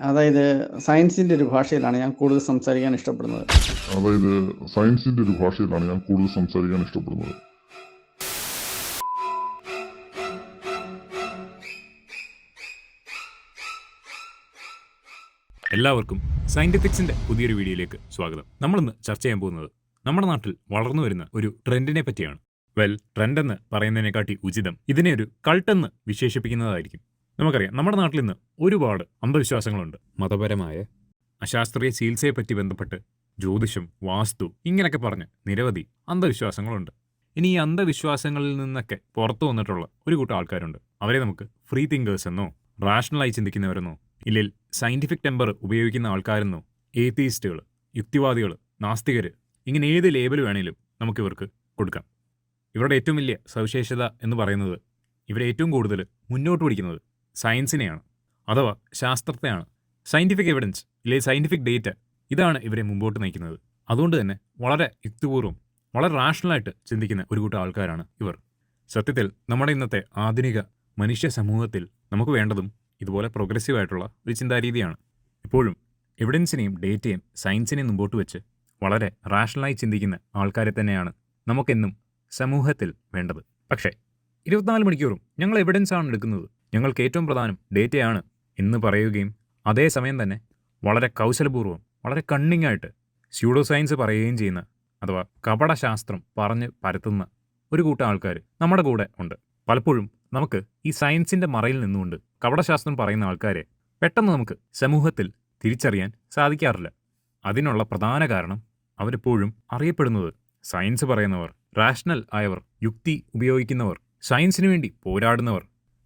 അതായത് സയൻസിന്റെ ഒരു ഭാഷയിലാണ് ഞാൻ കൂടുതൽ സംസാരിക്കാൻ ഇഷ്ടപ്പെടുന്നത്. അതായത് സയൻസിന്റെ ഒരു ഭാഷയിലാണ് ഞാൻ കൂടുതൽ സംസാരിക്കാൻ ഇഷ്ടപ്പെടുന്നത്. എല്ലാവർക്കും സയന്റിഫിക്സിന്റെ പുതിയൊരു വീഡിയോയിലേക്ക് സ്വാഗതം. നമ്മളിന്ന് ചർച്ച ചെയ്യാൻ പോകുന്നത് നമ്മുടെ നാട്ടിൽ വളർന്നു വരുന്ന ഒരു ട്രെൻഡിനെ പറ്റിയാണ്. വെൽ ട്രെൻഡ് എന്ന് പറയുന്നതിനെക്കാട്ടി ഉചിതം ഇതിനെ ഒരു കൾട്ടെന്ന് വിശേഷിപ്പിക്കുന്നതായിരിക്കും. നമുക്കറിയാം നമ്മുടെ നാട്ടിൽ ഇന്ന് ഒരുപാട് അന്ധവിശ്വാസങ്ങളുണ്ട്. മതപരമായ അശാസ്ത്രീയ ചികിത്സയെപ്പറ്റി ബന്ധപ്പെട്ട് ജ്യോതിഷം വാസ്തു ഇങ്ങനെയൊക്കെ പറഞ്ഞ് നിരവധി അന്ധവിശ്വാസങ്ങളുണ്ട്. ഇനി ഈ അന്ധവിശ്വാസങ്ങളിൽ നിന്നൊക്കെ പുറത്തു വന്നിട്ടുള്ള ഒരു കൂട്ടം ആൾക്കാരുണ്ട്. അവരെ നമുക്ക് ഫ്രീ തിങ്കേഴ്സ് എന്നോ റാഷണലായി ചിന്തിക്കുന്നവരെന്നോ ഇല്ലെങ്കിൽ സയന്റിഫിക് ടെമ്പർ ഉപയോഗിക്കുന്ന ആൾക്കാരെന്നോ ഏത്തീസ്റ്റുകൾ യുക്തിവാദികൾ നാസ്തികർ ഇങ്ങനെ ഏത് ലേബൽ വേണേലും നമുക്കിവർക്ക് കൊടുക്കാം. ഇവരുടെ ഏറ്റവും വലിയ സവിശേഷത എന്ന് പറയുന്നത് ഇവരെ ഏറ്റവും കൂടുതൽ മുന്നോട്ട് പിടിക്കുന്നത് സയൻസിനെയാണ് അഥവാ ശാസ്ത്രത്തെയാണ്. സയന്റിഫിക് എവിഡൻസ് ഇല്ലെ സയന്റിഫിക് ഡേറ്റ ഇതാണ് ഇവരെ മുമ്പോട്ട് നയിക്കുന്നത്. അതുകൊണ്ട് തന്നെ വളരെ യുക്തിപൂർവം വളരെ റാഷണലായിട്ട് ചിന്തിക്കുന്ന ഒരു കൂട്ടം ആൾക്കാരാണ് ഇവർ. സത്യത്തിൽ നമ്മുടെ ഇന്നത്തെ ആധുനിക മനുഷ്യ സമൂഹത്തിൽ നമുക്ക് വേണ്ടതും ഇതുപോലെ പ്രോഗ്രസീവായിട്ടുള്ള ഒരു ചിന്താരീതിയാണ്. ഇപ്പോഴും എവിഡൻസിനെയും ഡേറ്റയും സയൻസിനെയും മുമ്പോട്ട് വെച്ച് വളരെ റാഷണലായി ചിന്തിക്കുന്ന ആൾക്കാരെ തന്നെയാണ് നമുക്കെന്നും സമൂഹത്തിൽ വേണ്ടത്. പക്ഷേ ഇരുപത്തിനാല് മണിക്കൂറും ഞങ്ങൾ എവിഡൻസ് ആണ് എടുക്കുന്നത്. ഞങ്ങൾക്ക് ഏറ്റവും പ്രധാനം ഡേറ്റയാണ് എന്ന് പറയുകയും അതേസമയം തന്നെ വളരെ കൗശലപൂർവം വളരെ കണ്ണിങ് ആയിട്ട് സ്യൂഡോ സയൻസ് പറയുകയും ചെയ്യുന്ന അഥവാ കപടശാസ്ത്രം പറഞ്ഞ് പരത്തുന്ന ഒരു കൂട്ടം ആൾക്കാർ നമ്മുടെ കൂടെ ഉണ്ട്. പലപ്പോഴും നമുക്ക് ഈ സയൻസിന്റെ മറയിൽ നിന്നുകൊണ്ട് കപടശാസ്ത്രം പറയുന്ന ആൾക്കാരെ പെട്ടെന്ന് നമുക്ക് സമൂഹത്തിൽ തിരിച്ചറിയാൻ സാധിക്കാറില്ല. അതിനുള്ള പ്രധാന കാരണം അവരെപ്പോഴും അറിയപ്പെടുന്നത് സയൻസ് പറയുന്നവർ റാഷണൽ ആയവർ യുക്തി ഉപയോഗിക്കുന്നവർ സയൻസിനു വേണ്ടി പോരാടുന്നവർ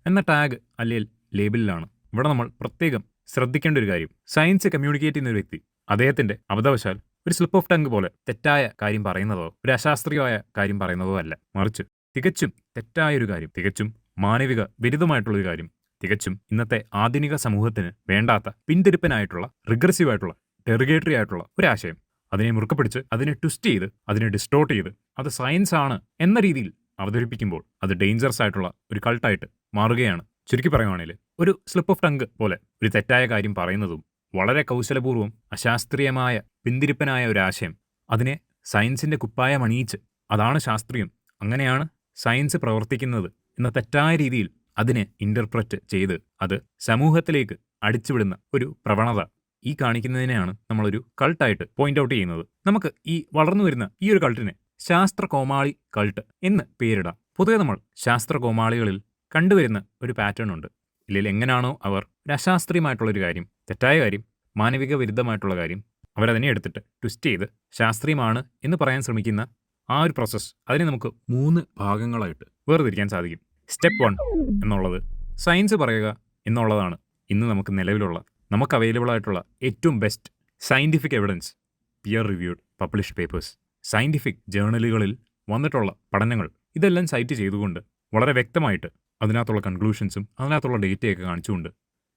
എന്ന ടാഗ് അല്ലെങ്കിൽ ലേബലിലാണ് ഇവിടെ നമ്മൾ പ്രത്യേകം ശ്രദ്ധിക്കേണ്ട ഒരു കാര്യം. സയൻസ് കമ്മ്യൂണിക്കേറ്റ് ചെയ്യുന്ന ഒരു വ്യക്തി അദ്ദേഹത്തിന്റെ അബദ്ധവശാൽ ഒരു സ്ലിപ്പ് ഓഫ് ടങ് പോലെ തെറ്റായ കാര്യം പറയുന്നതോ ഒരു അശാസ്ത്രീയമായ കാര്യം പറയുന്നതോ അല്ല. മറിച്ച് തികച്ചും തെറ്റായ ഒരു കാര്യം തികച്ചും മാനവിക വിരുദ്ധമായിട്ടുള്ള ഒരു കാര്യം തികച്ചും ഇന്നത്തെ ആധുനിക സമൂഹത്തിന് വേണ്ടാത്ത പിന്തിരിപ്പനായിട്ടുള്ള റിഗ്രസീവ് ആയിട്ടുള്ള ഡെറിഗേറ്ററി ആയിട്ടുള്ള ഒരു ആശയം. അതിനെ മുറുക്കപ്പിടിച്ച് അതിനെ ട്വിസ്റ്റ് ചെയ്ത് അതിനെ ഡിസ്റ്റോർട്ട് ചെയ്ത് അത് സയൻസ് ആണ് എന്ന രീതിയിൽ അവതരിപ്പിക്കുമ്പോൾ അത് ഡേഞ്ചറസ് ആയിട്ടുള്ള ഒരു കൾട്ടായിട്ട് മാറുകയാണ്. ചുരുക്കി പറയുവാണെങ്കിൽ ഒരു സ്ലിപ്പ് ഓഫ് ടങ്ക് പോലെ ഒരു തെറ്റായ കാര്യം പറയുന്നതും വളരെ കൗശലപൂർവം അശാസ്ത്രീയമായ പിന്തിരിപ്പനായ ഒരു ആശയം. അതിനെ സയൻസിന്റെ കുപ്പായം അണിയിച്ച് അതാണ് ശാസ്ത്രീയം. അങ്ങനെയാണ് സയൻസ് പ്രവർത്തിക്കുന്നത് എന്ന തെറ്റായ രീതിയിൽ അതിനെ ഇന്റർപ്രറ്റ് ചെയ്ത് അത് സമൂഹത്തിലേക്ക് അടിച്ചുവിടുന്ന ഒരു പ്രവണത ഈ കാണിക്കുന്നതിനെയാണ് നമ്മളൊരു കൾട്ടായിട്ട് പോയിന്റ് ഔട്ട് ചെയ്യുന്നത്. നമുക്ക് ഈ വളർന്നു വരുന്ന ഈ ഒരു കൾട്ടിനെ ശാസ്ത്ര കോമാളി കൾട്ട് എന്ന് പേരിടാം. പൊതുവെ നമ്മൾ ശാസ്ത്ര കോമാളികളിൽ കണ്ടുവരുന്ന ഒരു പാറ്റേൺ ഉണ്ട്. ഇല്ലെങ്കിൽ എങ്ങനെയാണോ അവർ അശാസ്ത്രീയമായിട്ടുള്ളൊരു കാര്യം തെറ്റായ കാര്യം മാനവിക വിരുദ്ധമായിട്ടുള്ള കാര്യം അവരതിനെ എടുത്തിട്ട് ട്വിസ്റ്റ് ചെയ്ത് ശാസ്ത്രീയമാണ് എന്ന് പറയാൻ ശ്രമിക്കുന്ന ആ ഒരു പ്രോസസ്സ് അതിനെ നമുക്ക് മൂന്ന് ഭാഗങ്ങളായിട്ട് വേർതിരിക്കാൻ സാധിക്കും. സ്റ്റെപ്പ് വൺ എന്നുള്ളത് സയൻസ് പറയുക എന്നുള്ളതാണ് ഇന്ന് നമുക്ക് നിലവിലുള്ള നമുക്ക് അവൈലബിൾ ആയിട്ടുള്ള ഏറ്റവും best scientific evidence peer reviewed publish papers scientific ജേണലുകളിൽ വന്നിട്ടുള്ള പഠനങ്ങൾ ഇതെല്ലാം സൈറ്റ് ചെയ്തുകൊണ്ട് വളരെ വ്യക്തമായിട്ട് അതിനകത്തുള്ള കൺക്ലൂഷൻസും അതിനകത്തുള്ള ഡേറ്റയൊക്കെ കാണിച്ചുകൊണ്ട്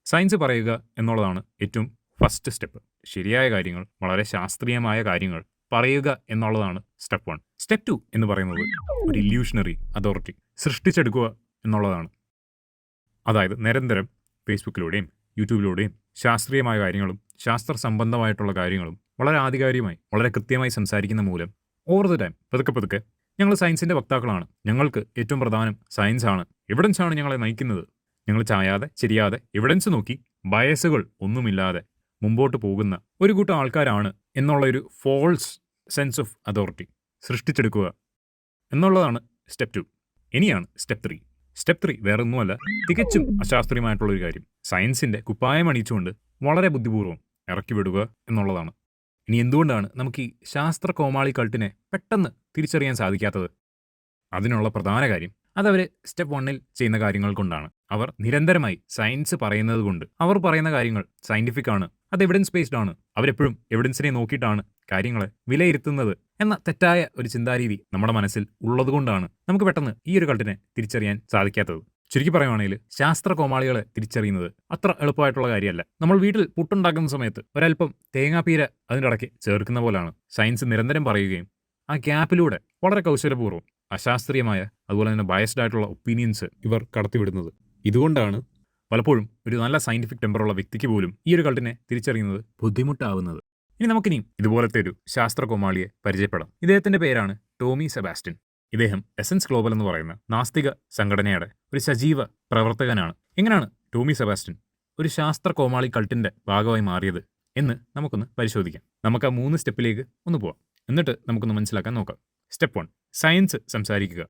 സയൻസ് പറയുക എന്നുള്ളതാണ് ഏറ്റവും ഫസ്റ്റ് സ്റ്റെപ്പ്. ശരിയായ കാര്യങ്ങൾ വളരെ ശാസ്ത്രീയമായ കാര്യങ്ങൾ പറയുക എന്നുള്ളതാണ് സ്റ്റെപ്പ് വൺ. സ്റ്റെപ്പ് ടു എന്ന് പറയുന്നത് ഒരു ഇല്യൂഷണറി അതോറിറ്റി സൃഷ്ടിച്ചെടുക്കുക എന്നുള്ളതാണ്. അതായത് നിരന്തരം ഫേസ്ബുക്കിലൂടെയും യൂട്യൂബിലൂടെയും ശാസ്ത്രീയമായ കാര്യങ്ങളും ശാസ്ത്ര സംബന്ധമായിട്ടുള്ള കാര്യങ്ങളും വളരെ ആധികാരികമായി വളരെ കൃത്യമായി സംസാരിക്കുന്ന മൂലം ഓവർ ദ ടൈം പതുക്കെ പതുക്കെ. ഞങ്ങൾ സയൻസിന്റെ വക്താക്കളാണ്. ഞങ്ങൾക്ക് ഏറ്റവും പ്രധാനം സയൻസ് ആണ്. എവിഡൻസ് ആണ് ഞങ്ങളെ നയിക്കുന്നത്. ഞങ്ങൾ ചായാതെ ചിരിയാതെ എവിഡൻസ് നോക്കി ബയസുകൾ ഒന്നുമില്ലാതെ മുമ്പോട്ട് പോകുന്ന ഒരു കൂട്ടം ആൾക്കാരാണ് എന്നുള്ള ഒരു ഫോൾസ് സെൻസ് ഓഫ് അതോറിറ്റി സൃഷ്ടിച്ചെടുക്കുക എന്നുള്ളതാണ് സ്റ്റെപ്പ് ടു ഇനിയാണ് സ്റ്റെപ്പ് ത്രീ സ്റ്റെപ്പ് ത്രീ വേറെ ഒന്നുമല്ല തികച്ചും അശാസ്ത്രീയമായിട്ടുള്ള ഒരു കാര്യം. സയൻസിന്റെ കുപ്പായം അണിയിച്ചുകൊണ്ട് വളരെ ബുദ്ധിപൂർവം ഇറക്കി വിടുക എന്നുള്ളതാണ്. ഇനി എന്തുകൊണ്ടാണ് നമുക്ക് ഈ ശാസ്ത്ര കോമാളി കൾട്ടിനെ പെട്ടെന്ന് തിരിച്ചറിയാൻ സാധിക്കാത്തത്? അതിനുള്ള പ്രധാന കാര്യം അതവർ സ്റ്റെപ്പ് വണ്ണിൽ ചെയ്യുന്ന കാര്യങ്ങൾ കൊണ്ടാണ്. അവർ നിരന്തരമായി സയൻസ് പറയുന്നത് കൊണ്ട്. അവർ പറയുന്ന കാര്യങ്ങൾ സയന്റിഫിക് ആണ്. അത് എവിഡൻസ് ബേസ്ഡ് ആണ്. അവരെപ്പോഴും എവിഡൻസിനെ നോക്കിയിട്ടാണ് കാര്യങ്ങളെ വിലയിരുത്തുന്നത് എന്ന തെറ്റായ ഒരു ചിന്താരീതി നമ്മുടെ മനസ്സിൽ ഉള്ളതുകൊണ്ടാണ് നമുക്ക് പെട്ടെന്ന് ഈ ഒരു കൾട്ടിനെ തിരിച്ചറിയാൻ സാധിക്കാത്തത്. ചുരുക്കി പറയുവാണെങ്കിൽ ശാസ്ത്ര കോമാളികളെ തിരിച്ചറിയുന്നത് അത്ര എളുപ്പമായിട്ടുള്ള കാര്യമല്ല. നമ്മൾ വീട്ടിൽ പുട്ടുണ്ടാക്കുന്ന സമയത്ത് ഒരല്പം തേങ്ങാപ്പീര അതിന്റെ ഇടയ്ക്ക് ചേർക്കുന്ന പോലാണ്. സയൻസ് നിരന്തരം പറയുകയും ആ ഗ്യാപ്പിലൂടെ വളരെ കൗശലപൂർവം അശാസ്ത്രീയമായ അതുപോലെ തന്നെ ബയസ്ഡ് ആയിട്ടുള്ള ഒപ്പീനിയൻസ് ഇവർ കടത്തിവിടുന്നത്. ഇതുകൊണ്ടാണ് പലപ്പോഴും ഒരു നല്ല സയന്റിഫിക് ടെമ്പറുള്ള വ്യക്തിക്ക് പോലും ഈ ഒരു കൾട്ടിനെ തിരിച്ചറിയുന്നത് ബുദ്ധിമുട്ടാവുന്നത്. ഇനി നമുക്കിനി ഇതുപോലത്തെ ഒരു ശാസ്ത്ര കോമാളിയെ പരിചയപ്പെടാം. ഇദ്ദേഹത്തിന്റെ പേരാണ് ടോമി സെബാസ്റ്റ്യൻ. ഇദ്ദേഹം എസൻസ് ഗ്ലോബൽ എന്ന് പറയുന്ന നാസ്തിക സംഘടനയുടെ ഒരു സജീവ പ്രവർത്തകനാണ്. എങ്ങനെയാണ് ടോമി സെബാസ്റ്റ്യൻ ഒരു ശാസ്ത്ര കോമാളി കൾട്ടിന്റെ ഭാഗമായി മാറിയത് എന്ന് നമുക്കൊന്ന് പരിശോധിക്കാം. നമുക്ക് ആ മൂന്ന് സ്റ്റെപ്പിലേക്ക് ഒന്ന് പോവാം. എന്നിട്ട് നമുക്കൊന്ന് മനസ്സിലാക്കാൻ നോക്കാം. സ്റ്റെപ്പ് വൺ സയൻസ് സംസാരിക്കുക.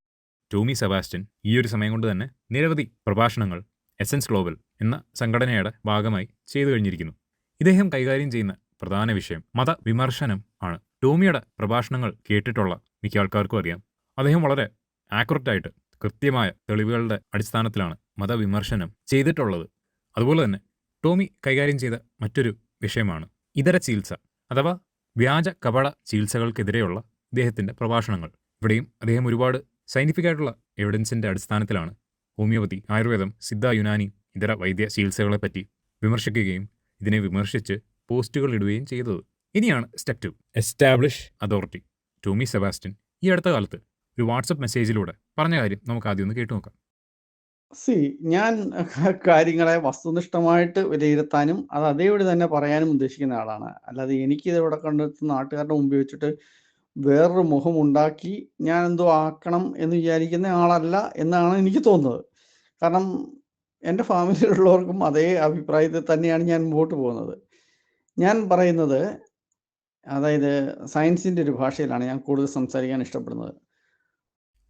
ടോമി സെബാസ്റ്റ്യൻ ഈ ഒരു സമയം കൊണ്ട് തന്നെ നിരവധി പ്രഭാഷണങ്ങൾ എസൻസ് ഗ്ലോബൽ എന്ന സംഘടനയുടെ ഭാഗമായി ചെയ്തു കഴിഞ്ഞിരിക്കുന്നു. ഇദ്ദേഹം കൈകാര്യം ചെയ്യുന്ന പ്രധാന വിഷയം മതവിമർശനം ആണ്. ടോമിയുടെ പ്രഭാഷണങ്ങൾ കേട്ടിട്ടുള്ള മിക്ക ആൾക്കാർക്കും അറിയാം. അദ്ദേഹം വളരെ ആക്യുറേറ്റായിട്ട് കൃത്യമായ തെളിവുകളുടെ അടിസ്ഥാനത്തിലാണ് മതവിമർശനം ചെയ്തിട്ടുള്ളത്. അതുപോലെ തന്നെ ടോമി കൈകാര്യം ചെയ്ത മറ്റൊരു വിഷയമാണ് ഇതര ചികിത്സ അഥവാ വ്യാജ കപട ചികിത്സകൾക്കെതിരെയുള്ള ഇദ്ദേഹത്തിന്റെ പ്രഭാഷണങ്ങൾ. ഇവിടെയും അദ്ദേഹം ഒരുപാട് സയന്റിഫിക് ആയിട്ടുള്ള എവിഡൻസിന്റെ അടിസ്ഥാനത്തിലാണ് ഹോമിയോപതി ആയുർവേദം സിദ്ധ യുനാനി ഇതര വൈദ്യ ചികിത്സകളെപ്പറ്റി വിമർശിക്കുകയും ഇതിനെ വിമർശിച്ച് പോസ്റ്റുകൾ ഇടുകയും ചെയ്തത്. ഇനിയാണ് step two establish authority Tommy Sebastian. ഈ അടുത്ത കാലത്ത് ഒരു വാട്സപ്പ് മെസ്സേജിലൂടെ. പറഞ്ഞ കാര്യം നമുക്ക് ആദ്യം ഒന്ന് കേട്ടു നോക്കാം. സി ഞാൻ കാര്യങ്ങളെ വസ്തുനിഷ്ഠമായിട്ട് വിലയിരുത്താനും അത് അതേപടി തന്നെ പറയാനും ഉദ്ദേശിക്കുന്ന ആളാണ്. അല്ലാതെ എനിക്ക് ഇവിടെ കണ്ടെത്തുന്ന നാട്ടുകാരുടെ മുമ്പിൽ വെച്ചിട്ട് വേറൊരു മുഖം ഉണ്ടാക്കി ഞാൻ എന്തോ ആക്കണം എന്ന് വിചാരിക്കുന്ന ആളല്ല എന്നാണ് എനിക്ക് തോന്നുന്നത്. കാരണം എന്റെ ഫാമിലിയിലുള്ളവർക്കും അതേ അഭിപ്രായത്തിൽ തന്നെയാണ് ഞാൻ മുമ്പോട്ട് പോകുന്നത്. ഞാൻ പറയുന്നത് അതായത് സയൻസിന്റെ ഒരു ഭാഷയിലാണ് ഞാൻ കൂടുതൽ സംസാരിക്കാൻ ഇഷ്ടപ്പെടുന്നത്.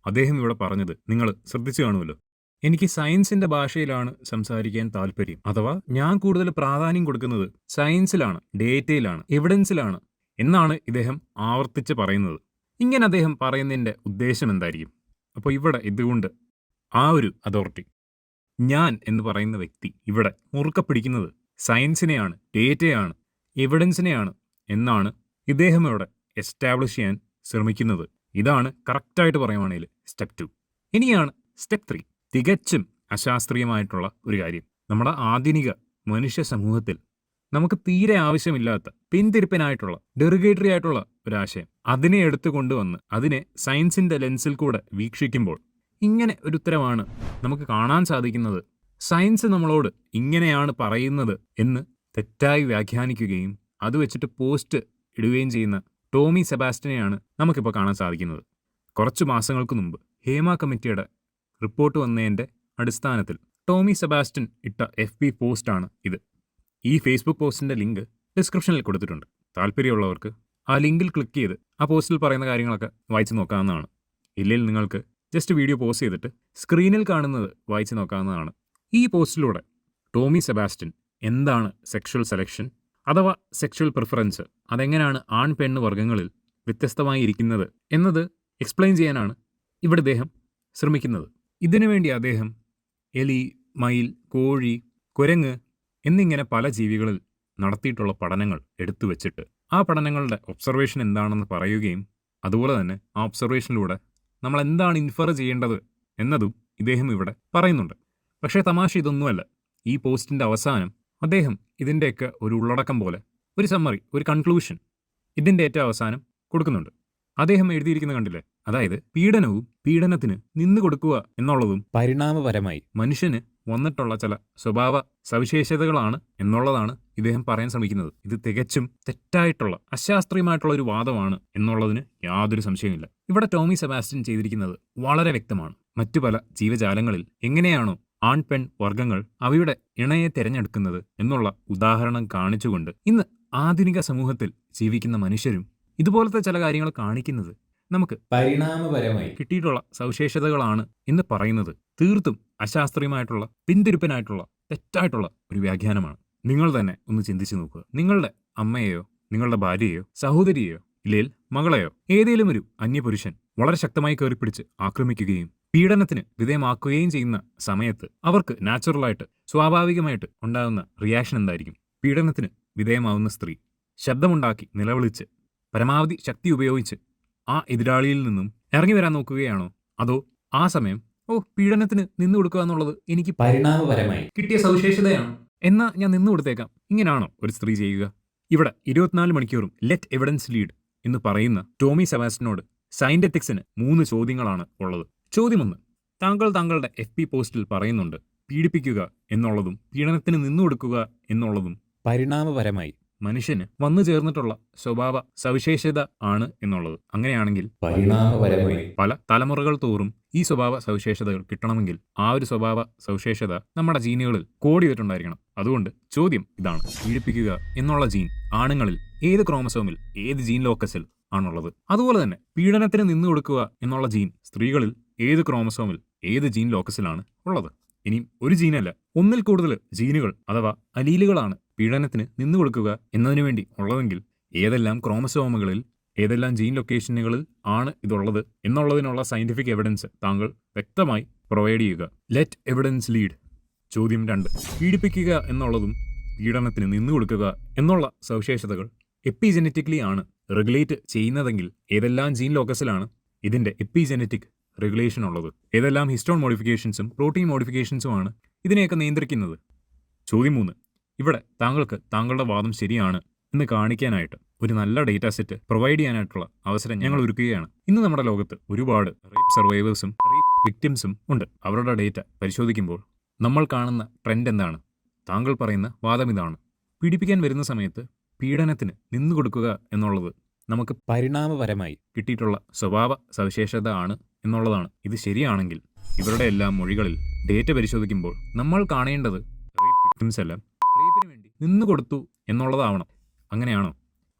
അദ്ദേഹം ഇവിടെ പറഞ്ഞത് നിങ്ങൾ ശ്രദ്ധിച്ചു കാണുമല്ലോ. എനിക്ക് സയൻസിന്റെ ഭാഷയിലാണ് സംസാരിക്കാൻ താല്പര്യം. അഥവാ ഞാൻ കൂടുതൽ പ്രാധാന്യം കൊടുക്കുന്നത് സയൻസിലാണ് ഡേറ്റയിലാണ് എവിഡൻസിലാണ് എന്നാണ് ഇദ്ദേഹം ആവർത്തിച്ച് പറയുന്നത്. ഇങ്ങനെ അദ്ദേഹം പറയുന്നതിന്റെ ഉദ്ദേശം എന്തായിരിക്കും? അപ്പോൾ ഇവിടെ ഇതുകൊണ്ട് ആ ഒരു അതോറിറ്റി. ഞാൻ എന്ന് പറയുന്ന വ്യക്തി ഇവിടെ മുറുക്ക പിടിക്കുന്നത് സയൻസിനെയാണ് ഡേറ്റയാണ് എവിഡൻസിനെയാണ് എന്നാണ് ഇദ്ദേഹം ഇവിടെ എസ്റ്റാബ്ലിഷ് ചെയ്യാൻ ശ്രമിക്കുന്നത്. ഇതാണ് കറക്റ്റായിട്ട് പറയുവാണെങ്കിൽ സ്റ്റെപ്പ് ടു ഇനിയാണ് സ്റ്റെപ്പ് ത്രീ തികച്ചും അശാസ്ത്രീയമായിട്ടുള്ള ഒരു കാര്യം. നമ്മുടെ ആധുനിക മനുഷ്യ സമൂഹത്തിൽ നമുക്ക് തീരെ ആവശ്യമില്ലാത്ത പിന്തിരിപ്പനായിട്ടുള്ള ഡെറിഗേറ്ററി ആയിട്ടുള്ള ഒരാശയം അതിനെ എടുത്തു കൊണ്ടുവന്ന് അതിനെ സയൻസിന്റെ ലെൻസിൽ കൂടെ വീക്ഷിക്കുമ്പോൾ ഇങ്ങനെ ഒരു ഉത്തരമാണ് നമുക്ക് കാണാൻ സാധിക്കുന്നത്. സയൻസ് നമ്മളോട് ഇങ്ങനെയാണ് പറയുന്നത് എന്ന് തെറ്റായി വ്യാഖ്യാനിക്കുകയും അത് വെച്ചിട്ട് പോസ്റ്റ് ഇടുകയും ചെയ്യുന്ന ടോമി സെബാസ്റ്റിനെയാണ് നമുക്കിപ്പോൾ കാണാൻ സാധിക്കുന്നത്. കുറച്ച് മാസങ്ങൾക്ക് മുമ്പ് ഹേമ കമ്മിറ്റിയുടെ റിപ്പോർട്ട് വന്നതിന്റെ അടിസ്ഥാനത്തിൽ ടോമി സെബാസ്റ്റ്യൻ ഇട്ട എഫ് ബി പോസ്റ്റാണ് ഇത്. ഈ ഫേസ്ബുക്ക് പോസ്റ്റിന്റെ ലിങ്ക് ഡിസ്ക്രിപ്ഷനിൽ കൊടുത്തിട്ടുണ്ട്. താല്പര്യമുള്ളവർക്ക് ആ ലിങ്കിൽ ക്ലിക്ക് ചെയ്ത് ആ പോസ്റ്റിൽ പറയുന്ന കാര്യങ്ങളൊക്കെ വായിച്ചു നോക്കാവുന്നതാണ്. ഇല്ലെങ്കിൽ നിങ്ങൾക്ക് ജസ്റ്റ് വീഡിയോ പോസ് ചെയ്തിട്ട് സ്ക്രീനിൽ കാണുന്നത് വായിച്ചു നോക്കാവുന്നതാണ്. ഈ പോസ്റ്റിലൂടെ ടോമി സെബാസ്റ്റ്യൻ എന്താണ് സെക്ഷൽ സെലക്ഷൻ അഥവാ സെക്ഷൽ പ്രിഫറൻസ് അതെങ്ങനെയാണ് ആൺ പെണ്ണ് വർഗങ്ങളിൽ വ്യത്യസ്തമായിരിക്കുന്നത് എന്നത് എക്സ്പ്ലെയിൻ ചെയ്യാനാണ് ഇവിടെ അദ്ദേഹം ശ്രമിക്കുന്നത്. ഇതിനുവേണ്ടി അദ്ദേഹം എലി മയിൽ കോഴി കുരങ്ങ് എന്നിങ്ങനെ പല ജീവികളിൽ നടത്തിയിട്ടുള്ള പഠനങ്ങൾ എടുത്തു വച്ചിട്ട് ആ പഠനങ്ങളുടെ ഒബ്സർവേഷൻ എന്താണെന്ന് പറയുകയും അതുപോലെ തന്നെ ആ ഒബ്സർവേഷനിലൂടെ നമ്മൾ എന്താണ് ഇൻഫർ ചെയ്യേണ്ടത് എന്നതും ഇദ്ദേഹം ഇവിടെ പറയുന്നുണ്ട്. പക്ഷേ തമാശ ഇതൊന്നുമല്ല. ഈ പോസ്റ്റിന്റെ അവസാനം അദ്ദേഹം ഇതിന്റെയൊക്കെ ഒരു ഉള്ളടക്കം പോലെ ഒരു സമ്മറി ഒരു കൺക്ലൂഷൻ ഇതിന്റെ ഏറ്റവും അവസാനം കൊടുക്കുന്നുണ്ട്. അദ്ദേഹം എഴുതിയിരിക്കുന്ന കണ്ടില്ലേ? അതായത് പീഡനവും പീഡനത്തിന് നിന്നു കൊടുക്കുക എന്നുള്ളതും പരിണാമപരമായി. മനുഷ്യന് വന്നിട്ടുള്ള ചില സ്വഭാവ സവിശേഷതകളാണ് എന്നുള്ളതാണ് ഇദ്ദേഹം പറയാൻ ശ്രമിക്കുന്നത്. ഇത് തികച്ചും തെറ്റായിട്ടുള്ള അശാസ്ത്രീയമായിട്ടുള്ള ഒരു വാദമാണ് എന്നുള്ളതിന് യാതൊരു സംശയമില്ല ഇവിടെ ടോമി സെബാസ്റ്റ്യൻ ചെയ്തിരിക്കുന്നത് വളരെ വ്യക്തമാണ്. മറ്റു പല ജീവജാലങ്ങളിൽ എങ്ങനെയാണോ ആൺ പെൺ വർഗങ്ങൾ അവയുടെ ഇണയെ തിരഞ്ഞെടുക്കുന്നത് എന്നുള്ള ഉദാഹരണം കാണിച്ചുകൊണ്ട് ഇന്ന് ആധുനിക സമൂഹത്തിൽ ജീവിക്കുന്ന മനുഷ്യരും ഇതുപോലത്തെ ചില കാര്യങ്ങൾ കാണിക്കുന്നത് നമുക്ക് പരിണാമപരമായി കിട്ടിയിട്ടുള്ള സവിശേഷതകളാണ് എന്ന് പറയുന്നത് തീർത്തും അശാസ്ത്രീയമായിട്ടുള്ള പിന്തിരിപ്പനായിട്ടുള്ള തെറ്റായിട്ടുള്ള ഒരു വ്യാഖ്യാനമാണ്. നിങ്ങൾ തന്നെ ഒന്ന് ചിന്തിച്ചു നോക്കുക. നിങ്ങളുടെ അമ്മയെയോ നിങ്ങളുടെ ഭാര്യയെയോ സഹോദരിയെയോ ഇല്ലെങ്കിൽ മകളെയോ ഏതെങ്കിലും ഒരു അന്യപുരുഷൻ വളരെ ശക്തമായി കയറിപ്പിടിച്ച് ആക്രമിക്കുകയും പീഡനത്തിന് വിധേയമാക്കുകയും ചെയ്യുന്ന സമയത്ത് അവർക്ക് നാച്ചുറലായിട്ട് സ്വാഭാവികമായിട്ട് ഉണ്ടാകുന്ന റിയാക്ഷൻ എന്തായിരിക്കും? പീഡനത്തിന് വിധേയമാവുന്ന സ്ത്രീ ശബ്ദമുണ്ടാക്കി നിലവിളിച്ച് പരമാവധി ശക്തി ഉപയോഗിച്ച് ആ എതിരാളിയിൽ നിന്നും ഇറങ്ങി വരാൻ നോക്കുകയാണോ? അതോ ആ സമയം ഓ പീഡനത്തിന് നിന്നു കൊടുക്കുക എന്നുള്ളത് എനിക്ക് പരിണാമപരമായി കിട്ടിയ സവിശേഷതയാണ് എന്നാ ഞാൻ നിന്നു കൊടുത്തേക്കാം. ഇങ്ങനെയാണോ ഒരു സ്ത്രീ ചെയ്യുക? ഇവിടെ ഇരുപത്തിനാല് മണിക്കൂറും ലെറ്റ് എവിഡൻസ് ലീഡ് എന്ന് പറയുന്ന ടോമി സെബാസ്റ്റിനോട് സയന്റെറ്റിക്സിന് മൂന്ന് ചോദ്യങ്ങളാണ് ഉള്ളത്. ചോദ്യം ഒന്ന് താങ്കൾ താങ്കളുടെ എഫ് പി പോസ്റ്റിൽ പറയുന്നുണ്ട് പീഡിപ്പിക്കുക എന്നുള്ളതും പീഡനത്തിന് നിന്നുകൊടുക്കുക എന്നുള്ളതും. പരിണാമപരമായി. മനുഷ്യന് വന്നു ചേർന്നിട്ടുള്ള സ്വഭാവ സവിശേഷത ആണ് എന്നുള്ളത്. അങ്ങനെയാണെങ്കിൽ പരിണാമപരമായി. പല തലമുറകൾ തോറും ഈ സ്വഭാവ സവിശേഷതകൾ കിട്ടണമെങ്കിൽ ആ ഒരു സ്വഭാവ സവിശേഷത നമ്മുടെ ജീനുകളിൽ കോടി വിട്ടുണ്ടായിരിക്കണം അതുകൊണ്ട് ചോദ്യം ഇതാണ് പീഡിപ്പിക്കുക എന്നുള്ള ജീൻ ആണുങ്ങളിൽ ഏത് ക്രോമസോമിൽ ഏത് ജീൻ ലോക്കസിൽ ആണുള്ളത്? അതുപോലെ തന്നെ പീഡനത്തിന് നിന്നു കൊടുക്കുക എന്നുള്ള ജീൻ സ്ത്രീകളിൽ ഏത് ക്രോമസോമിൽ ഏത് ജീൻ ലോക്കസിലാണ് ഉള്ളത്? ഇനി ഒരു ജീനല്ല. ഒന്നിൽ കൂടുതൽ ജീനുകൾ അഥവാ അലീലുകളാണ് പീഡനത്തിന് നിന്നു കൊടുക്കുക എന്നതിനു വേണ്ടി ഉള്ളതെങ്കിൽ ഏതെല്ലാം ക്രോമസോമുകളിൽ ഏതെല്ലാം ജീൻ ലൊക്കേഷനുകളിൽ ആണ് ഇതുള്ളത് എന്നുള്ളതിനുള്ള സയന്റിഫിക് എവിഡൻസ് താങ്കൾ വ്യക്തമായി പ്രൊവൈഡ് ചെയ്യുക. Let evidence lead. ചോദ്യം രണ്ട്. പീഡിപ്പിക്കുക എന്നുള്ളതും പീഡനത്തിന് നിന്നു കൊടുക്കുക എന്നുള്ള സവിശേഷതകൾ എപ്പിജനറ്റിക്കലി ആണ് റെഗുലേറ്റ് ചെയ്യുന്നതെങ്കിൽ ഏതെല്ലാം ജീൻ ലോക്കസിലാണ് ഇതിന്റെ എപ്പിജെനറ്റിക് റെഗുലേഷൻ ഉള്ളത് ഏതെല്ലാം ഹിസ്റ്റോൺ മോഡിഫിക്കേഷൻസും പ്രോട്ടീൻ മോഡിഫിക്കേഷൻസുമാണ് ഇതിനെയൊക്കെ നിയന്ത്രിക്കുന്നത്? ചോദ്യം മൂന്ന്. ഇവിടെ താങ്കൾക്ക് താങ്കളുടെ വാദം ശരിയാണ് എന്ന് കാണിക്കാനായിട്ട് ഒരു നല്ല ഡേറ്റ സെറ്റ് പ്രൊവൈഡ് ചെയ്യാനായിട്ടുള്ള അവസരം ഞങ്ങൾ ഒരുക്കുകയാണ്. ഇന്ന് നമ്മുടെ ലോകത്ത് ഒരുപാട് റേപ്പ് സർവൈവേഴ്സും റേപ്പ് വിക്ടിംസും ഉണ്ട്. അവരുടെ ഡേറ്റ പരിശോധിക്കുമ്പോൾ നമ്മൾ കാണുന്ന ട്രെൻഡ് എന്താണ്? താങ്കൾ പറയുന്ന വാദം ഇതാണ്. പീഡിപ്പിക്കാൻ വരുന്ന സമയത്ത് പീഡനത്തിന് നിന്നു കൊടുക്കുക എന്നുള്ളത് നമുക്ക് പരിണാമപരമായി കിട്ടിയിട്ടുള്ള സ്വഭാവ സവിശേഷത ആണ് എന്നുള്ളതാണ്. ഇത് ശരിയാണെങ്കിൽ ഇവരുടെ എല്ലാ മൊഴികളിൽ ഡേറ്റ പരിശോധിക്കുമ്പോൾ നമ്മൾ കാണേണ്ടത് റേപ്പ് വിക്ടിംസ് എല്ലാം റേപ്പിന് വേണ്ടി നിന്നു കൊടുത്തു എന്നുള്ളതാവണം. അങ്ങനെയാണോ?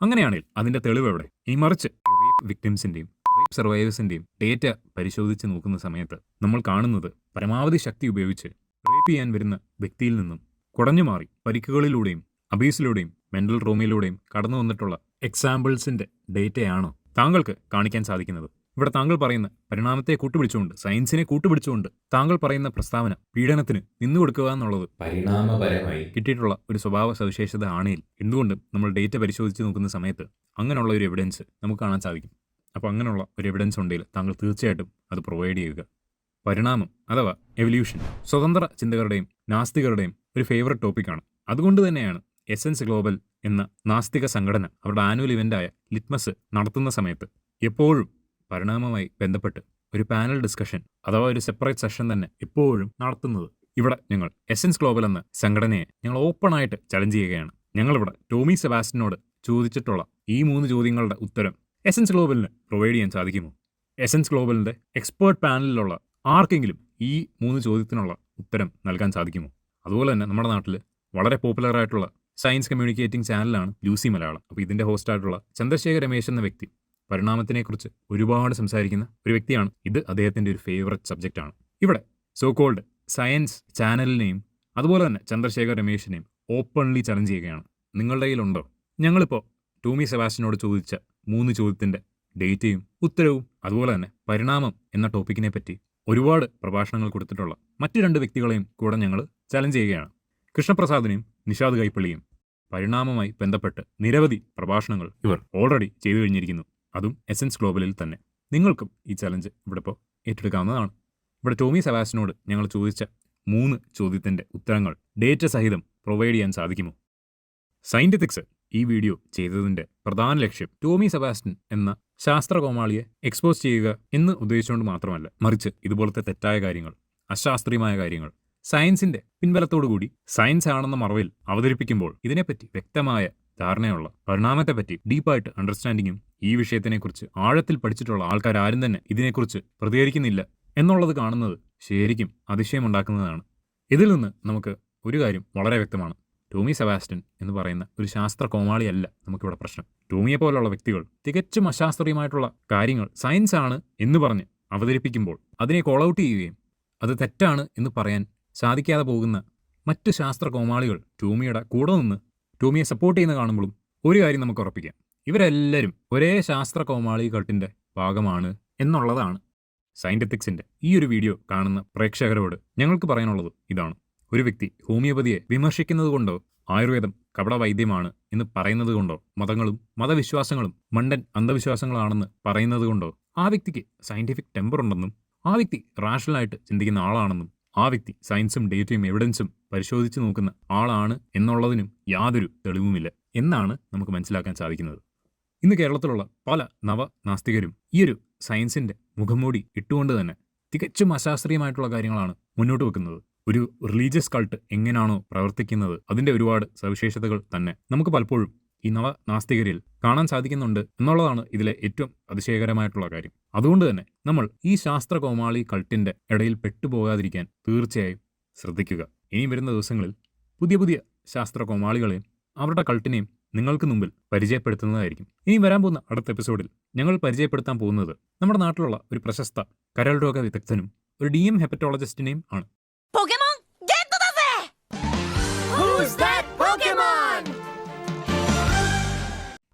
അങ്ങനെയാണെങ്കിൽ അതിന്റെ തെളിവ് എവിടെ? ഈ മറിച്ച് റേപ്പ് വിക്ടിംസിന്റെയും റേപ്പ് സർവൈവേഴ്സിന്റെയും ഡേറ്റ പരിശോധിച്ച് നോക്കുന്ന സമയത്ത് നമ്മൾ കാണുന്നത് പരമാവധി ശക്തി ഉപയോഗിച്ച് റേപ്പ് ചെയ്യാൻ വരുന്ന വ്യക്തിയിൽ നിന്നും കുടഞ്ഞു മാറി പരിക്കുകളിലൂടെയും അബീസിലൂടെയും മെന്റൽ റൂമിലൂടെയും കടന്നു വന്നിട്ടുള്ള എക്സാമ്പിൾസിന്റെ ഡേറ്റയാണോ താങ്കൾക്ക് കാണിക്കാൻ സാധിക്കുന്നത്? ഇവിടെ താങ്കൾ പറയുന്ന പരിണാമത്തെ കൂട്ടുപിടിച്ചുകൊണ്ട് സയൻസിനെ കൂട്ടുപിടിച്ചുകൊണ്ട് താങ്കൾ പറയുന്ന പ്രസ്താവന പീഡനത്തിന് നിന്നു കൊടുക്കുക എന്നുള്ളത് പരിണാമപരമായി കിട്ടിയിട്ടുള്ള ഒരു സ്വഭാവ സവിശേഷത ആണെങ്കിൽ എന്തുകൊണ്ടും നമ്മൾ ഡേറ്റ പരിശോധിച്ച് നോക്കുന്ന സമയത്ത് അങ്ങനെയുള്ള ഒരു എവിഡൻസ് നമുക്ക് കാണാൻ സാധിക്കും? അപ്പോൾ അങ്ങനെയുള്ള ഒരു എവിഡൻസ് ഉണ്ടെങ്കിൽ താങ്കൾ തീർച്ചയായിട്ടും അത് പ്രൊവൈഡ് ചെയ്യുക. പരിണാമം അഥവാ എവല്യൂഷൻ സ്വതന്ത്ര ചിന്തകരുടെയും നാസ്തികരുടെയും ഒരു ഫേവററ്റ് ടോപ്പിക്കാണ് അതുകൊണ്ട് തന്നെയാണ് എസൻസ് ഗ്ലോബൽ എന്ന നാസ്തിക സംഘടന അവരുടെ ആനുവൽ ഇവന്റായ ലിറ്റ്മസ് നടത്തുന്ന സമയത്ത് എപ്പോഴും പരിണാമവുമായി ബന്ധപ്പെട്ട് ഒരു പാനൽ ഡിസ്കഷൻ അഥവാ ഒരു സെപ്പറേറ്റ് സെഷൻ തന്നെ ഇപ്പോഴും നടത്തുന്നത്. ഇവിടെ ഞങ്ങൾ എസൻസ് ഗ്ലോബൽ എന്ന സംഘടനയെ ഞങ്ങൾ ഓപ്പൺ ആയിട്ട് ചലഞ്ച് ചെയ്യുകയാണ്. ഞങ്ങളിവിടെ ടോമി സെബാസ്റ്റിനോട് ചോദിച്ചിട്ടുള്ള ഈ മൂന്ന് ചോദ്യങ്ങളുടെ ഉത്തരം എസൻസ് ഗ്ലോബലിന് പ്രൊവൈഡ് ചെയ്യാൻ സാധിക്കുമോ? എസൻസ് ഗ്ലോബലിന്റെ എക്സ്പേർട്ട് പാനലിലുള്ള ആർക്കെങ്കിലും ഈ മൂന്ന് ചോദ്യത്തിനുള്ള ഉത്തരം നൽകാൻ സാധിക്കുമോ? അതുപോലെ തന്നെ നമ്മുടെ നാട്ടിൽ വളരെ പോപ്പുലർ ആയിട്ടുള്ള സയൻസ് കമ്മ്യൂണിക്കേറ്റിംഗ് ചാനലാണ് ലൂസി മലയാളം. അപ്പോൾ ഇതിന്റെ ഹോസ്റ്റായിട്ടുള്ള ചന്ദ്രശേഖർ രമേശ് എന്ന വ്യക്തി പരിണാമത്തിനെക്കുറിച്ച് ഒരുപാട് സംസാരിക്കുന്ന ഒരു വ്യക്തിയാണ്. ഇത് അദ്ദേഹത്തിന്റെ ഒരു ഫേവററ്റ് സബ്ജക്റ്റാണ് ഇവിടെ സോ കോൾഡ് സയൻസ് ചാനലിനെയും അതുപോലെ തന്നെ ചന്ദ്രശേഖർ രമേശിനെയും ഓപ്പൺലി ചലഞ്ച് ചെയ്യുകയാണ്. നിങ്ങളുടെ കയ്യിലുണ്ടോ? ഞങ്ങളിപ്പോൾ ടൂമി സെബാസ്റ്റിനോട് ചോദിച്ച മൂന്ന് ചോദ്യത്തിന്റെ ഡേറ്റയും ഉത്തരവും അതുപോലെ തന്നെ പരിണാമം എന്ന ടോപ്പിക്കിനെ പറ്റി ഒരുപാട് പ്രഭാഷണങ്ങൾ കൊടുത്തിട്ടുള്ള മറ്റു രണ്ട് വ്യക്തികളെയും കൂടെ ഞങ്ങൾ ചലഞ്ച് ചെയ്യുകയാണ്. കൃഷ്ണപ്രസാദിനെയും നിഷാദ് കൈപ്പള്ളിയും പരിണാമമായി ബന്ധപ്പെട്ട് നിരവധി പ്രഭാഷണങ്ങൾ ഇവർ ഓൾറെഡി ചെയ്തു കഴിഞ്ഞിരിക്കുന്നു. അതും എസെൻസ് ഗ്ലോബലിൽ തന്നെ. നിങ്ങൾക്കും ഈ ചലഞ്ച് ഇവിടെ ഇപ്പോൾ ഏറ്റെടുക്കാവുന്നതാണ്. ഇവിടെ ടോമി സെബാസ്റ്റിനോട് ഞങ്ങൾ ചോദിച്ച മൂന്ന് ചോദ്യത്തിന്റെ ഉത്തരങ്ങൾ ഡേറ്റ സഹിതം പ്രൊവൈഡ് ചെയ്യാൻ സാധിക്കുമോ? സയന്റിഫിക്സ് ഈ വീഡിയോ ചെയ്തതിന്റെ പ്രധാന ലക്ഷ്യം ടോമി സെബാസ്റ്റിൻ എന്ന ശാസ്ത്രകോമാളിയെ എക്സ്പോസ് ചെയ്യുക എന്ന് ഉദ്ദേശിച്ചുകൊണ്ട് മാത്രമല്ല മറിച്ച് ഇതുപോലത്തെ തെറ്റായ കാര്യങ്ങൾ അശാസ്ത്രീയമായ കാര്യങ്ങൾ സയൻസിന്റെ പിൻബലത്തോടുകൂടി സയൻസ് ആണെന്ന മറവിൽ അവതരിപ്പിക്കുമ്പോൾ ഇതിനെപ്പറ്റി വ്യക്തമായ ധാരണയുള്ള പരിണാമത്തെപ്പറ്റി ഡീപ്പായിട്ട് അണ്ടർസ്റ്റാൻഡിങ്ങും ഈ വിഷയത്തിനെക്കുറിച്ച് ആഴത്തിൽ പഠിച്ചിട്ടുള്ള ആൾക്കാർ ആരും തന്നെ ഇതിനെക്കുറിച്ച് പ്രതികരിക്കുന്നില്ല എന്നുള്ളത് കാണുന്നത് ശരിക്കും അതിശയമുണ്ടാക്കുന്നതാണ്. ഇതിൽ നിന്ന് നമുക്ക് ഒരു കാര്യം വളരെ വ്യക്തമാണ്. ടോമി സെബാസ്റ്റ്യൻ എന്ന് പറയുന്ന ഒരു ശാസ്ത്ര കോമാളിയല്ല നമുക്കിവിടെ പ്രശ്നം. ടോമിയെ പോലുള്ള വ്യക്തികൾ തികച്ചും അശാസ്ത്രീയമായിട്ടുള്ള കാര്യങ്ങൾ സയൻസ് ആണ് എന്ന് പറഞ്ഞ് അവതരിപ്പിക്കുമ്പോൾ അതിനെ കോൾ ഔട്ട് ചെയ്യുകയും അത് തെറ്റാണ് എന്ന് പറയാൻ സാധിക്കാതെ പോകുന്ന മറ്റ് ശാസ്ത്ര കോമാളികൾ ടോമിയുടെ കൂടെ നിന്ന് ടോമിയെ സപ്പോർട്ട് ചെയ്യുന്ന കാണുമ്പോഴും ഒരു കാര്യം നമുക്ക് ഉറപ്പിക്കാം. ഇവരെല്ലാവരും ഒരേ ശാസ്ത്ര കോമാളി കട്ടിന്റെ ഭാഗമാണ് എന്നുള്ളതാണ് സയന്റിഫിക്സിന്റെ ഈ ഒരു വീഡിയോ കാണുന്ന പ്രേക്ഷകരോട് ഞങ്ങൾക്ക് പറയാനുള്ളത് ഇതാണ്. ഒരു വ്യക്തി ഹോമിയോപതിയെ വിമർശിക്കുന്നത് കൊണ്ടോ ആയുർവേദം കപട വൈദ്യമാണ് എന്ന് പറയുന്നത് കൊണ്ടോ മതങ്ങളും മതവിശ്വാസങ്ങളും മണ്ടൻ അന്ധവിശ്വാസങ്ങളാണെന്ന് പറയുന്നത് കൊണ്ടോ ആ വ്യക്തിക്ക് സയന്റിഫിക് ടെമ്പർ ഉണ്ടെന്നും ആ വ്യക്തി റാഷണലായിട്ട് ചിന്തിക്കുന്ന ആളാണെന്നും ആ വ്യക്തി സയൻസും ഡേറ്റയും എവിഡൻസും പരിശോധിച്ച് നോക്കുന്ന ആളാണ് എന്നുള്ളതിനും യാതൊരു തെളിവുമില്ല എന്നാണ് നമുക്ക് മനസ്സിലാക്കാൻ സാധിക്കുന്നത്. ഇന്ന് കേരളത്തിലുള്ള പല നവ നാസ്തികരും ഈ ഒരു സയൻസിന്റെ മുഖംമൂടി ഇട്ടുകൊണ്ട് തന്നെ തികച്ചും അശാസ്ത്രീയമായിട്ടുള്ള കാര്യങ്ങളാണ് മുന്നോട്ട് വെക്കുന്നത്. ഒരു റിലീജിയസ് കൾട്ട് എങ്ങനെയാണോ പ്രവർത്തിക്കുന്നത് അതിന്റെ ഒരുപാട് സവിശേഷതകൾ തന്നെ നമുക്ക് പലപ്പോഴും ഈ നവ നാസ്തികരിൽ കാണാൻ സാധിക്കുന്നുണ്ട് എന്നുള്ളതാണ് ഇതിലെ ഏറ്റവും അതിശയകരമായിട്ടുള്ള കാര്യം. അതുകൊണ്ട് തന്നെ നമ്മൾ ഈ ശാസ്ത്ര കോമാളി കൾട്ടിന്റെ ഇടയിൽ പെട്ടുപോകാതിരിക്കാൻ തീർച്ചയായും ശ്രദ്ധിക്കുക. ഇനി വരുന്ന ദിവസങ്ങളിൽ പുതിയ പുതിയ ശാസ്ത്ര കോമാളികളെയും അവരുടെ കൾട്ടിനെയും നിങ്ങൾക്ക് മുമ്പിൽ പരിചയപ്പെടുത്തുന്നതായിരിക്കും. ഇനി വരാൻ പോകുന്ന അടുത്ത എപ്പിസോഡിൽ ഞങ്ങൾ പരിചയപ്പെടുത്താൻ പോകുന്നത് നമ്മുടെ നാട്ടിലുള്ള ഒരു പ്രശസ്ത കരൾ രോഗ വിദഗ്ധനും ഒരു ഡി എം ഹെപ്പറ്റോളജിസ്റ്റിനെയും ആണ്.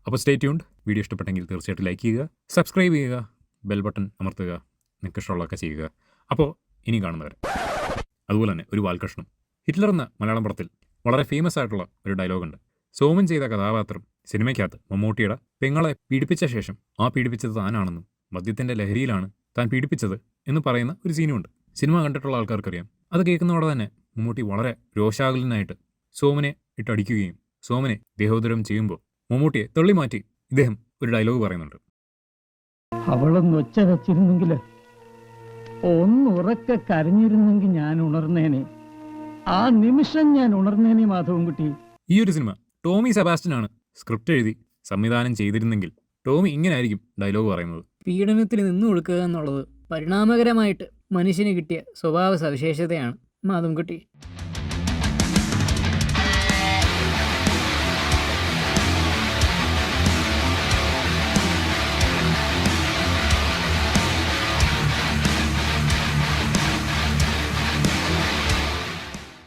അപ്പോൾ സ്റ്റേ ട്യൂൺഡ് വീഡിയോ ഇഷ്ടപ്പെട്ടെങ്കിൽ തീർച്ചയായിട്ടും ലൈക്ക് ചെയ്യുക സബ്സ്ക്രൈബ് ചെയ്യുക ബെൽ ബട്ടൺ അമർത്തുക നിങ്ങൾക്ക് ഇഷ്ടമുള്ളതൊക്കെ ചെയ്യുക. അപ്പോൾ ഇനി കാണുന്നവരെ. അതുപോലെ തന്നെ ഒരു വാൽകൃഷ്ണം ഹിറ്റ്ലർ എന്ന മലയാളം പടത്തിൽ വളരെ ഫേമസ് ആയിട്ടുള്ള ഒരു ഡയലോഗുണ്ട് സോമൻ ചെയ്ത കഥാപാത്രം സിനിമയ്ക്കകത്ത് മമ്മൂട്ടിയുടെ പെങ്ങളെ പീഡിപ്പിച്ച ശേഷം ആ പീഡിപ്പിച്ചത് താനാണെന്നും മദ്യത്തിന്റെ ലഹരിയിലാണ് താൻ പീഡിപ്പിച്ചത് എന്ന് പറയുന്ന ഒരു സീനുമുണ്ട് സിനിമ കണ്ടിട്ടുള്ള ആൾക്കാർക്കറിയാം. അത് കേൾക്കുന്നതോടെ തന്നെ മമ്മൂട്ടി വളരെ രോഷാകുലനായിട്ട് സോമനെ ഇട്ടടിക്കുകയും സോമനെ ദേഹോദരം ചെയ്യുമ്പോൾ മമ്മൂട്ടിയെ തള്ളിമാറ്റി ഇദ്ദേഹം ഒരു ഡയലോഗ് പറയുന്നുണ്ട്. അവളൊന്ന് ഒച്ച വെച്ചിരുന്നെങ്കിൽ ഒന്നുറക്കെ കരഞ്ഞിരുന്നെങ്കിൽ ഞാൻ ഉണർന്നേനെ. ആ നിമിഷം ഞാൻ ഉണർന്നേനെ മാധവൻകുട്ടി. ഈ ഒരു സിനിമ ടോമി സെബാസ്റ്റ്യനാണ് സ്ക്രിപ്റ്റ് എഴുതി സംവിധാനം ചെയ്തിരുന്നെങ്കിൽ ടോമി ഇങ്ങനെ ആയിരിക്കും ഡയലോഗ് പറയുന്നത്. പീഡനത്തിൽ നിന്ന് കൊടുക്കുക എന്നുള്ളത് പരിണാമകരമായിട്ട് മനുഷ്യന് കിട്ടിയ സ്വഭാവ സവിശേഷതയാണ് മാധവൻകുട്ടി.